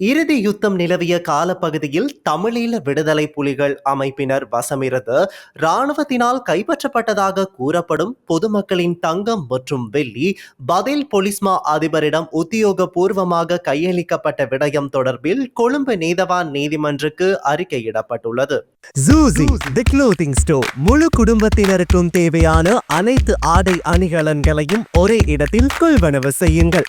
இறுதி யுத்தம் நிலவிய காலப்பகுதியில் தமிழீழ விடுதலை புலிகள் அமைப்பினர் வசமிருந்து இராணுவத்தினால் கைப்பற்றப்பட்டதாக கூறப்படும் பொதுமக்களின் தங்கம் மற்றும் வெள்ளி பதில் பொலிஸ்மா அதிபரிடம் உத்தியோகபூர்வமாக கையளிக்கப்பட்ட விடயம் தொடர்பில் கொழும்பு நீதவான் நீதிமன்றுக்கு அறிக்கையிடப்பட்டுள்ளது. ஜூசி தி ஸ்டோர் முழு குடும்பத்தினருக்கும் தேவையான அனைத்து ஆடை அணிகலன்களையும் ஒரே இடத்தில் கொள்வனவு செய்யுங்கள்.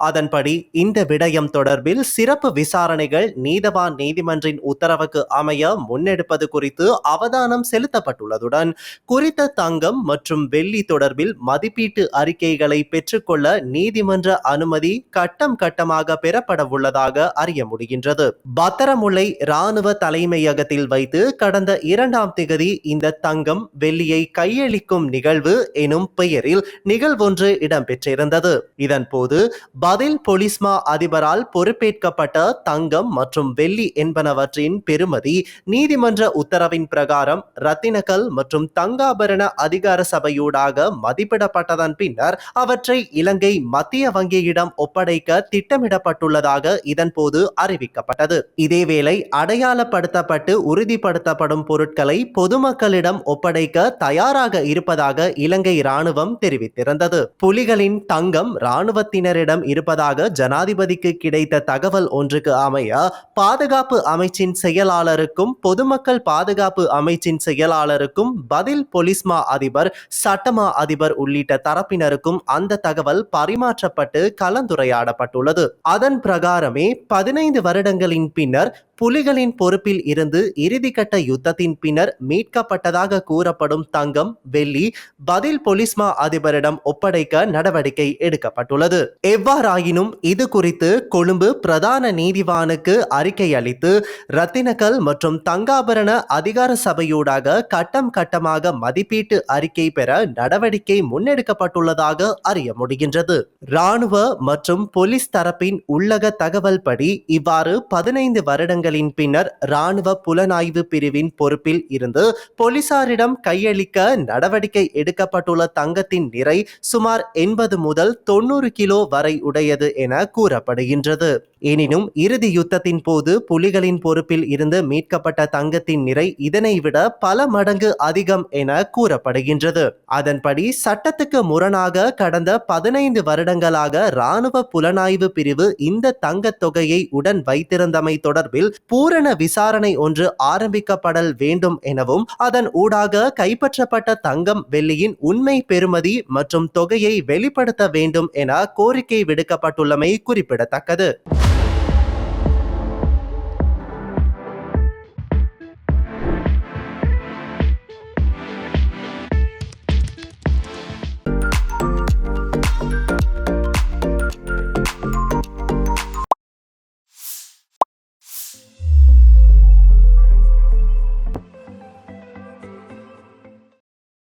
அதன்படி இந்த விடயம் தொடர்பில் சிறப்பு விசாரணைகள் நீதவான் நீதிமன்றின் உத்தரவுக்கு அமைய முன்னெடுப்பது குறித்து அவதானம் செலுத்தப்பட்டுள்ளதுடன் குறித்த தங்கம் மற்றும் வெள்ளி தொடர்பில் மதிப்பீட்டு அறிக்கைகளை பெற்றுக்கொள்ள நீதிமன்ற அனுமதி கட்டம் கட்டமாக பெறப்பட உள்ளதாக அறிய முடிகின்றது. பத்திரமுல்லை இராணுவ தலைமையகத்தில் வைத்து கடந்த இரண்டாம் திகதி இந்த தங்கம் வெள்ளியை கையளிக்கும் நிகழ்வு எனும் பெயரில் நிகழ்வொன்று இடம்பெற்றிருந்தது. இதன்போது பதில் பொலிஸ்மா அதிபரால் பொறுப்பேற்கப்பட்ட தங்கம் மற்றும் வெள்ளி என்பனவற்றின் பெறுமதி நீதிமன்ற உத்தரவின் பிரகாரம் ரத்தினக்கல் மற்றும் தங்காபரண அதிகார சபையூடாக மதிப்பிடப்பட்டதன் பின்னர் அவற்றை இலங்கை மத்திய வங்கியிடம் ஒப்படைக்க திட்டமிடப்பட்டுள்ளதாக இதன்போது அறிவிக்கப்பட்டது. இதேவேளை அடையாளப்படுத்தப்பட்டு உறுதிப்படுத்தப்படும் பொருட்களை பொதுமக்களிடம் ஒப்படைக்க தயாராக இருப்பதாக இலங்கை ராணுவம் தெரிவித்திருந்தது. புலிகளின் தங்கம் ராணுவத்தினரிடம் இருப்பதாக ஜனாதிபதிக்கு கிடைத்த தகவல் ஒன்றுக்கு அமைய பாதுகாப்பு அமைச்சின் செயலாளருக்கும் பொதுமக்கள் பாதுகாப்பு அமைச்சின் செயலாளருக்கும் பதில் பொலிஸ்மா அதிபர் சட்டமா அதிபர் உள்ளிட்ட தரப்பினருக்கும் அந்த தகவல் பரிமாற்றப்பட்டு கலந்துரையாடப்பட்டுள்ளது. அதன் பிரகாரமே பதினைந்து வருடங்களின் பின்னர் புலிகளின் பொறுப்பில் இருந்து இறுதிக்கட்ட யுத்தத்தின் பின்னர் மீட்கப்பட்டதாக கூறப்படும் தங்கம் வெள்ளி பதில் பொலிஸ்மா அதிபரிடம் ஒப்படைக்க நடவடிக்கை எடுக்கப்பட்டுள்ளது. எவ்வாறாயினும் இது குறித்து கொழும்பு பிரதான நீதிவானுக்கு அறிக்கை அளித்து ரத்தினக்கல் மற்றும் தங்காபரண அதிகார சபையூடாக கட்டம் கட்டமாக மதிப்பீட்டு அறிக்கை பெற நடவடிக்கை முன்னெடுக்கப்பட்டுள்ளதாக அறிய முடிகின்றது. இராணுவ மற்றும் போலீஸ் தரப்பின் உள்ளக தகவல் படி இவ்வாறு பதினைந்து வருடங்கள் தாக்குதலின் பின்னர் இராணுவ புலனாய்வு பிரிவின் பொறுப்பில் இருந்து போலீசாரிடம் கையளிக்க நடவடிக்கை எடுக்கப்பட்டுள்ள தங்கத்தின் நிறை சுமார் எண்பது முதல் தொண்ணூறு கிலோ வரை உடையது என கூறப்படுகின்றது. எனினும் இறுதி யுத்தத்தின் போது புலிகளின் பொறுப்பில் இருந்து மீட்கப்பட்ட தங்கத்தின் நிறை இதனை விட பல மடங்கு அதிகம் என கூறப்படுகின்றது. அதன்படி சட்டத்துக்கு முரணாக கடந்த பதினைந்து வருடங்களாக இராணுவ புலனாய்வு பிரிவு இந்த தங்கத் தொகையை உடன் வைத்திருந்தமை தொடர்பில் பூரண விசாரணை ஒன்று ஆரம்பிக்கப்படல் வேண்டும் எனவும் அதன் ஊடாக கைப்பற்றப்பட்ட தங்கம் வெள்ளியின் உண்மை பெறுமதி மற்றும் தொகையை வெளிப்படுத்த வேண்டும் என கோரிக்கை விடுக்கப்பட்டுள்ளமை குறிப்பிடத்தக்கது.